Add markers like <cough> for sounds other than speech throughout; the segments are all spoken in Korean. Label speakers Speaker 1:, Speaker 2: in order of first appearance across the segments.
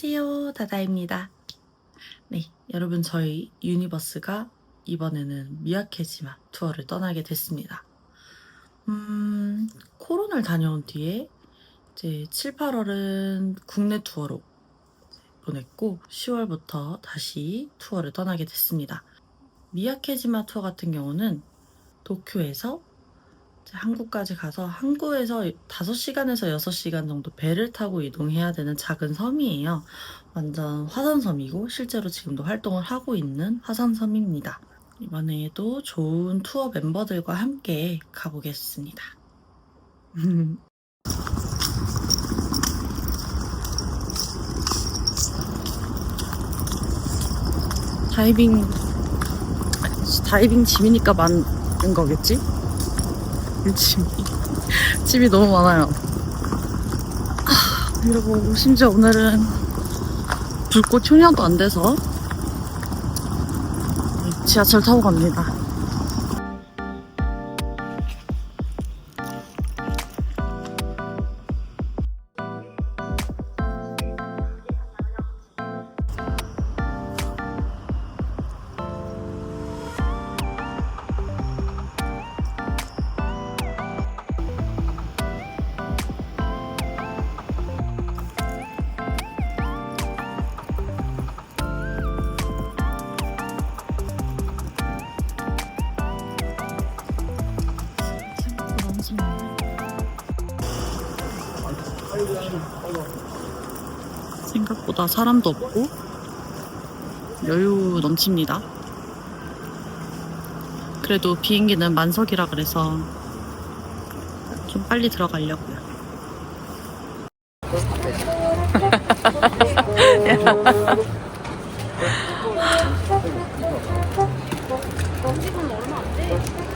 Speaker 1: 안녕하세요. 다다입니다. 네, 여러분 저희 유니버스가 이번에는 미야케지마 투어를 떠나게 됐습니다. 음, 코론을 다녀온 뒤에 이제 7, 8월은 국내 투어로 보냈고 10월부터 다시 투어를 떠나게 됐습니다. 미야케지마 투어 같은 경우는 도쿄에서 한국까지 가서 항구에서 5시간에서 6시간 정도 배를 타고 이동해야 되는 작은 섬이에요. 완전 화산섬이고 실제로 지금도 활동을 하고 있는 화산섬입니다. 이번에도 좋은 투어 멤버들과 함께 가보겠습니다. <laughs> 다이빙 다이빙 짐이니까 많은 거겠지? 이 짐이 짐이 너무 많아요. 아, 그리고 심지어 오늘은 불꽃 효녀도 안 돼서 지하철 타고 갑니다. 생각보다 사람도 없고 여유 넘칩니다. 그래도 비행기는 만석이라 그래서 좀 빨리 들어가려고요.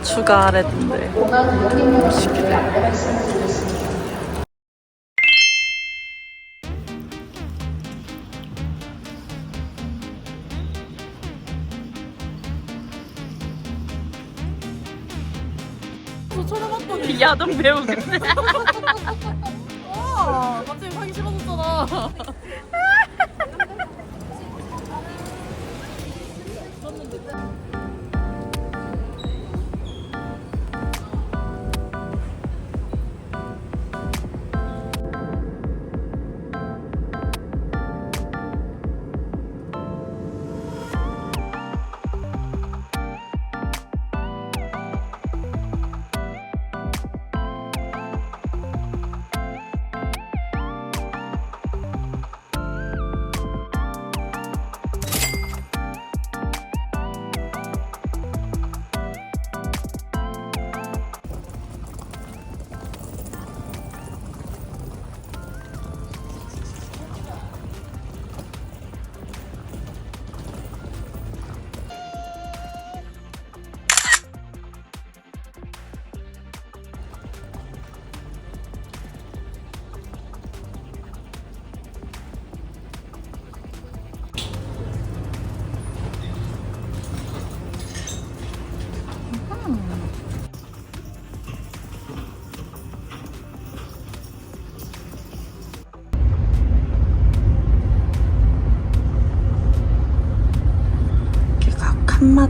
Speaker 1: 추가했는데 야동 배우 근데
Speaker 2: 아, 갑자기 하기 싫어졌잖아.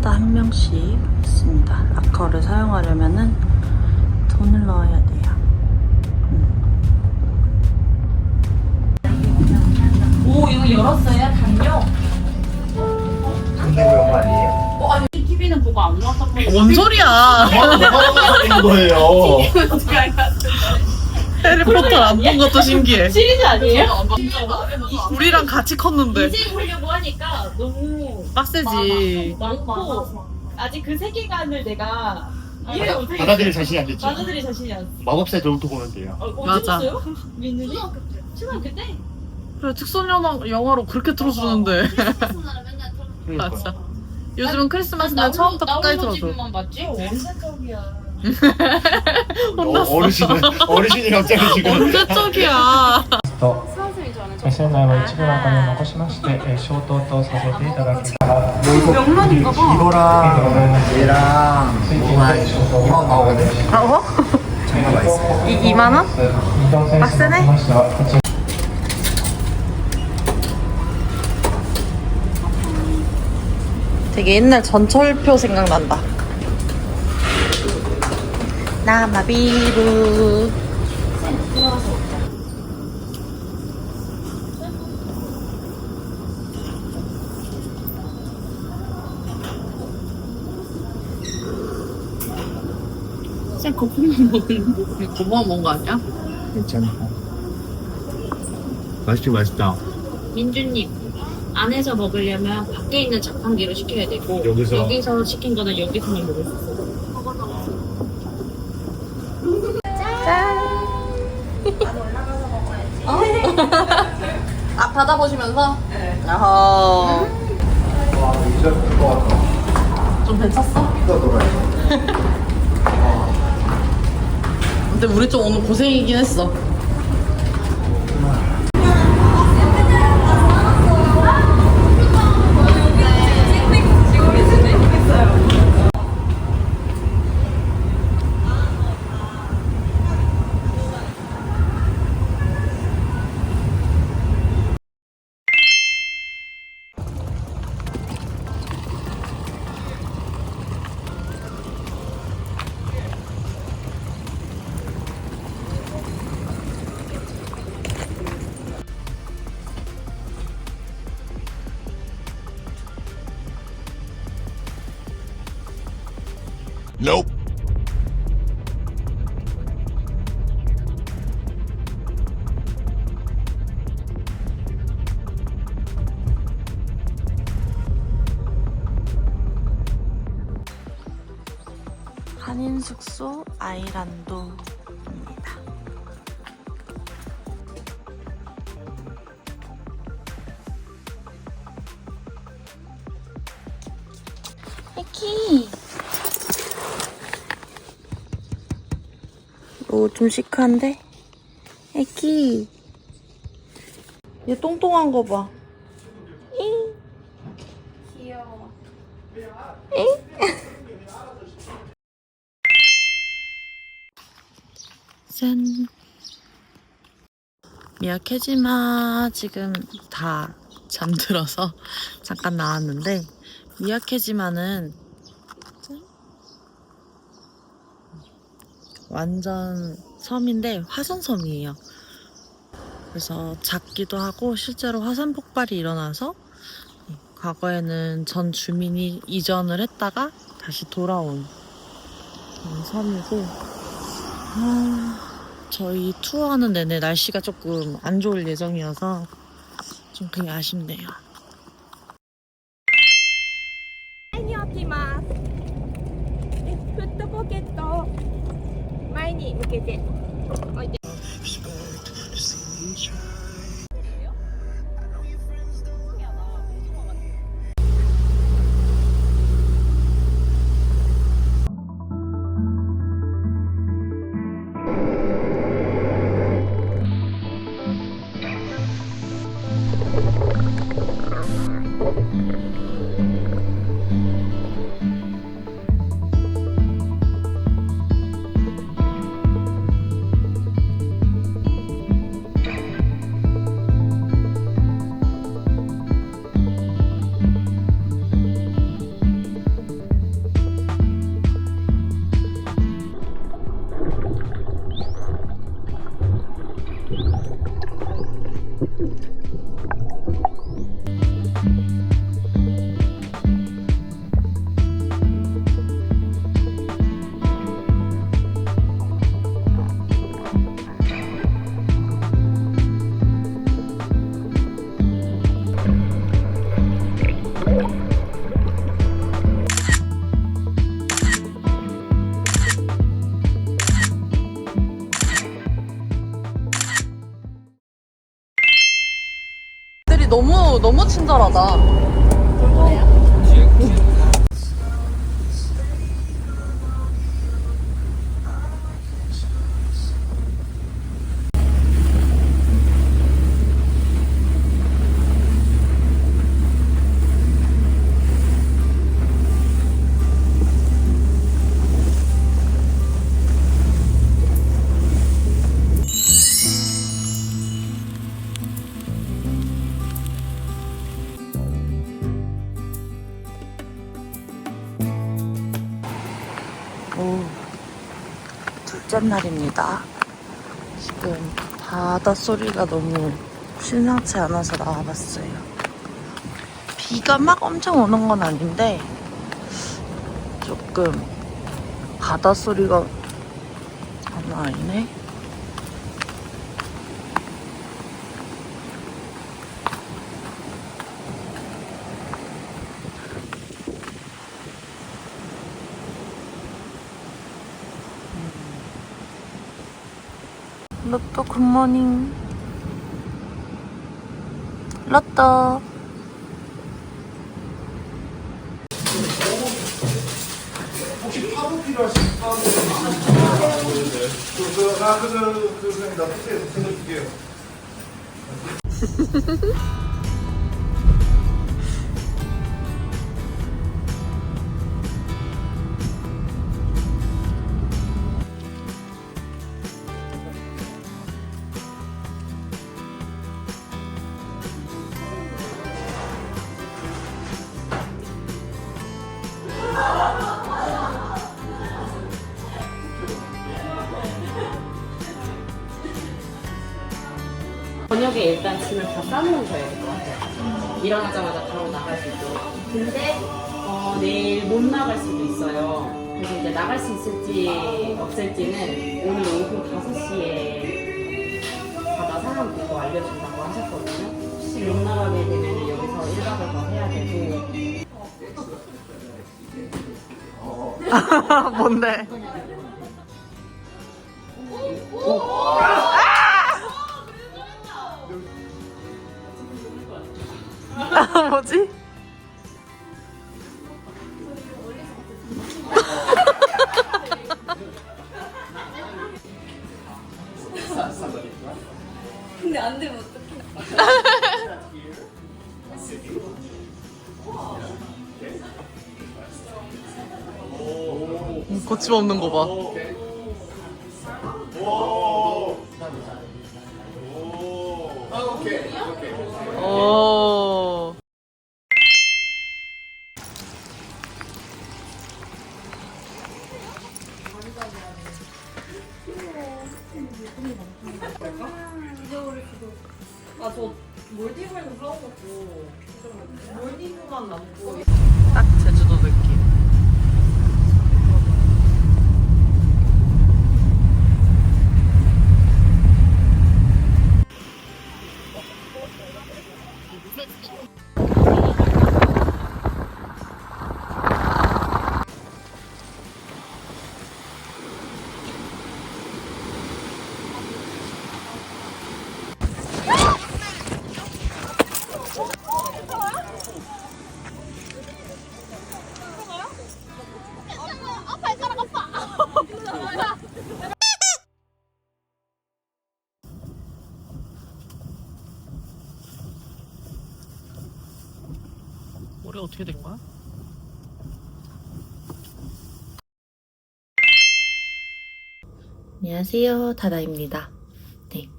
Speaker 1: 칸마다 한 명씩 있습니다. 락커를 사용하려면은 돈을 넣어야 돼요.
Speaker 2: 오, 이거 열었어요? 담요?
Speaker 3: 그런 거 아니에요?
Speaker 2: TV는 보고 안 나왔단 말이야.
Speaker 1: 뭔 소리야?
Speaker 3: 뭐가 거예요? <laughs>
Speaker 1: 해리포터 안 본 것도 신기해.
Speaker 2: 시리즈 아니에요?
Speaker 1: 우리랑 같이 컸는데
Speaker 2: 이제 보려고 하니까 너무
Speaker 1: 빡세지.
Speaker 2: 많고 아직 그 세계관을 내가 이해를 못하겠어.
Speaker 3: 받아들일 자신이 안 됐죠?
Speaker 2: 받아들일 자신이 안
Speaker 3: 마법사의 돌부터 보면 돼요.
Speaker 2: 어, 언제
Speaker 1: 맞아.
Speaker 2: 봤어요? 민들이? 초등학교 때?
Speaker 1: 그래 특선 영화 영화로 그렇게 틀어주는데 맞아. 요즘은 크리스마스는 처음부터 끝까지 틀어줘.
Speaker 2: 만 봤지? 언제적이야.
Speaker 1: 혼났어.
Speaker 3: 어르신 어르신이 갑자기 지금
Speaker 1: 언제적이야.
Speaker 4: とメッセンジャーの一部の中に残しまして、えー消灯とさせていただきます。
Speaker 3: 이거랑 얘랑 スイッチに対して消灯を 나오거든.
Speaker 1: あお
Speaker 3: 장난 맛있어.
Speaker 1: い今の
Speaker 4: 이동 센 박사네? 시ましたこちら
Speaker 1: 되게 옛날 전철표 생각난다. 나마비루. 쌤 거품만 먹는 거품만 먹은 거 아니야?
Speaker 3: 괜찮아. 맛있긴 맛있다.
Speaker 2: 민주님 안에서 먹으려면 밖에 있는 자판기로 시켜야 되고
Speaker 3: 여기서?
Speaker 2: 여기서 시킨 거는 여기서만 먹을 수 있어.
Speaker 1: 아 받아보시면서? 네. 어허.
Speaker 3: 와, 이제 그거 같다.
Speaker 1: 좀 괜찮았어?
Speaker 3: 또 돌아야
Speaker 1: 근데 우리 좀 오늘 고생이긴 했어.
Speaker 5: Nope.
Speaker 1: 한인 숙소 아이란도 오, 좀 시크한데? 애기. 얘 똥똥한 거 봐. 잉. 귀여워. 잉? <laughs> 짠. 미야케지마 지금 다 잠들어서 <laughs> 잠깐 나왔는데 미야케지마는 완전 섬인데 화산섬이에요. 그래서 작기도 하고 실제로 화산 폭발이 일어나서 과거에는 전 주민이 이전을 했다가 다시 돌아온 섬이고 아, 저희 투어하는 내내 날씨가 조금 안 좋을 예정이어서 좀 그게 아쉽네요.
Speaker 6: に向けて
Speaker 1: 친절하다. 둘째 날입니다. 지금 바다 소리가 너무 심상치 않아서 나와봤어요. 비가 막 엄청 오는 건 아닌데 조금 바다 소리가 장난 아니네. 로또 굿모닝 로또
Speaker 3: 혹시 파도 필요하신 파도 그, 나 그거 그 그냥 나 택시에서 생각할게요.
Speaker 2: 저녁에 일단 짐을 다될것 같아요. 일어나자마자 바로 나갈 수 있도록. 근데 어, 내일 못 나갈 수도 있어요. 그래서 이제 나갈 수 있을지 없을지는 오늘 오후 5시에 바다 사람 보고 알려준다고 하셨거든요. 혹시 못 나가게 되면 여기서 1박을 더 해야 되고 <laughs>
Speaker 1: 뭔데? 아, 뭐지? 거침없는 거 봐. 딱 제주도 느낌. 올해 어떻게 된 거야? 안녕하세요. 다다입니다. 네.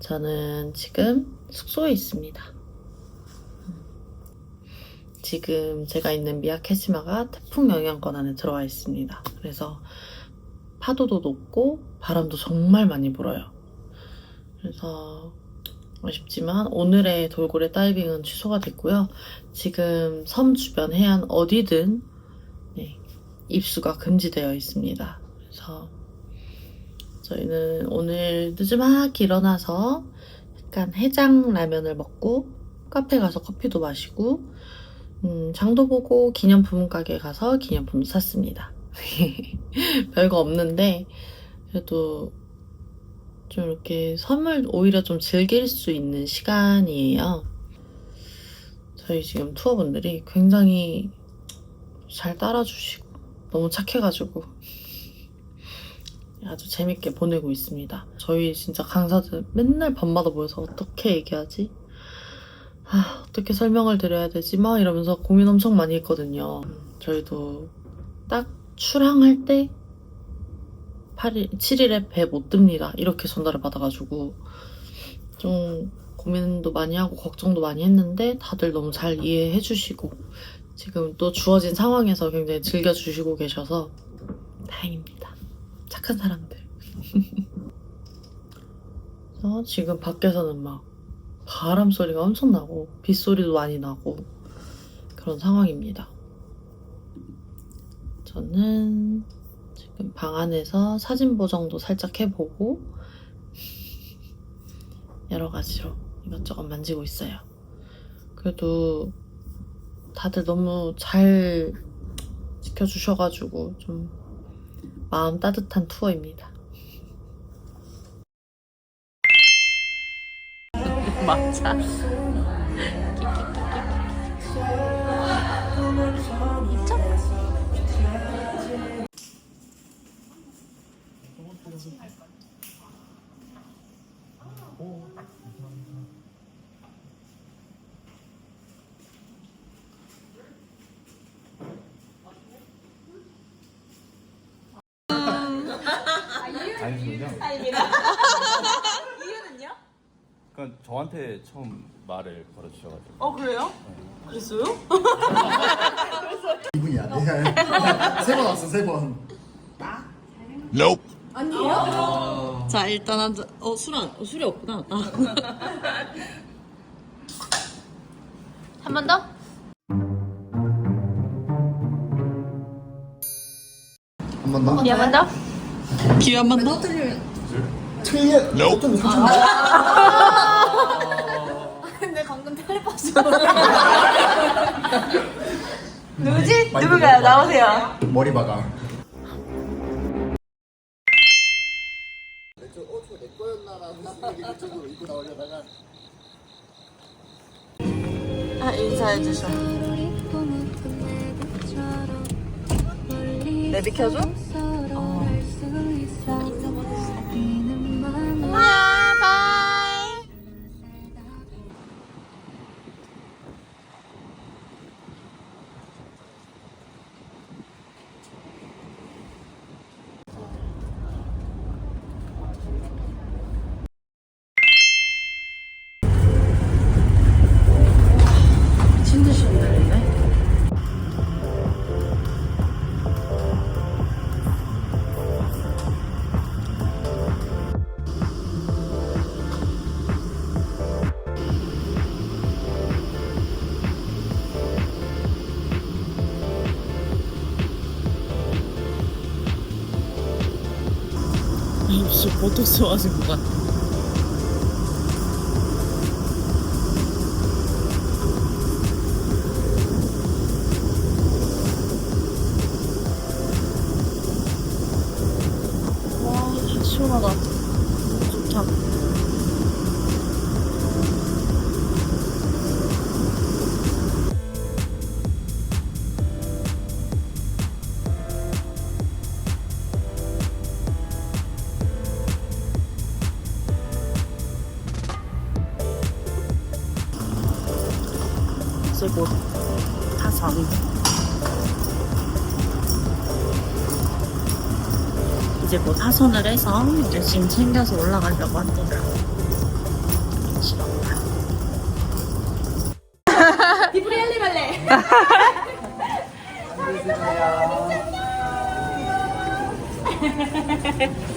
Speaker 1: 저는 지금 숙소에 있습니다. 지금 제가 있는 미야케시마가 태풍 영향권 안에 들어와 있습니다. 그래서 파도도 높고 바람도 정말 많이 불어요. 그래서 아쉽지만 오늘의 돌고래 다이빙은 취소가 됐고요. 지금 섬 주변 해안 어디든 네, 입수가 금지되어 있습니다. 그래서 저희는 오늘 늦지막히 일어나서 약간 해장 라면을 먹고 카페 가서 커피도 마시고 음, 장도 보고 기념품 가게 가서 기념품 샀습니다. <laughs> 별거 없는데 그래도 좀 이렇게 섬을 오히려 좀 즐길 수 있는 시간이에요. 저희 지금 투어분들이 굉장히 잘 따라주시고 너무 착해가지고 <laughs> 아주 재밌게 보내고 있습니다. 저희 진짜 강사들 맨날 밤마다 모여서 어떻게 얘기하지? 아, 어떻게 설명을 드려야 되지? 막 이러면서 고민 엄청 많이 했거든요. 저희도 딱 출항할 때 8일, 7일에 배못 뜹니다. 이렇게 전달을 받아가지고 좀 고민도 많이 하고 걱정도 많이 했는데 다들 너무 잘 이해해 주시고 지금 또 주어진 상황에서 굉장히 즐겨주시고 계셔서 다행입니다. 착한 사람들. <laughs> 그래서 지금 밖에서는 막 바람 소리가 엄청 나고 빗소리도 많이 나고 그런 상황입니다. 저는 지금 방 안에서 사진 보정도 살짝 해보고 <laughs> 여러 가지로 이것저것 만지고 있어요. 그래도 다들 너무 잘 지켜주셔가지고 좀 마음 따뜻한 투어입니다. <laughs> 맞아.
Speaker 5: 아니군요. 이유는요? 그건 저한테 처음 말을 걸어주셔가지고.
Speaker 1: 어 그래요? 그랬어요?
Speaker 3: 기분이 안 돼. 세번 왔어 세 번.
Speaker 1: 자 일단 한 잔. 어 술 안. 어, 술이 없구나. <laughs> 한번 더?
Speaker 3: 한 번 더.
Speaker 6: 한번 더?
Speaker 1: 기회 한 번 더?
Speaker 3: 틀려. 어쩌면 <laughs> 삼촌. <laughs>
Speaker 6: 누구지? 누구가요? 나오세요.
Speaker 3: 머리 박아.
Speaker 1: 아 인사해 주셔. 내 비켜줘? 어. 진짜 보톡스 맞은 것 같아. 하선을 해서 이제 짐 챙겨서 올라가려고 합니다. 싫었다. <laughs>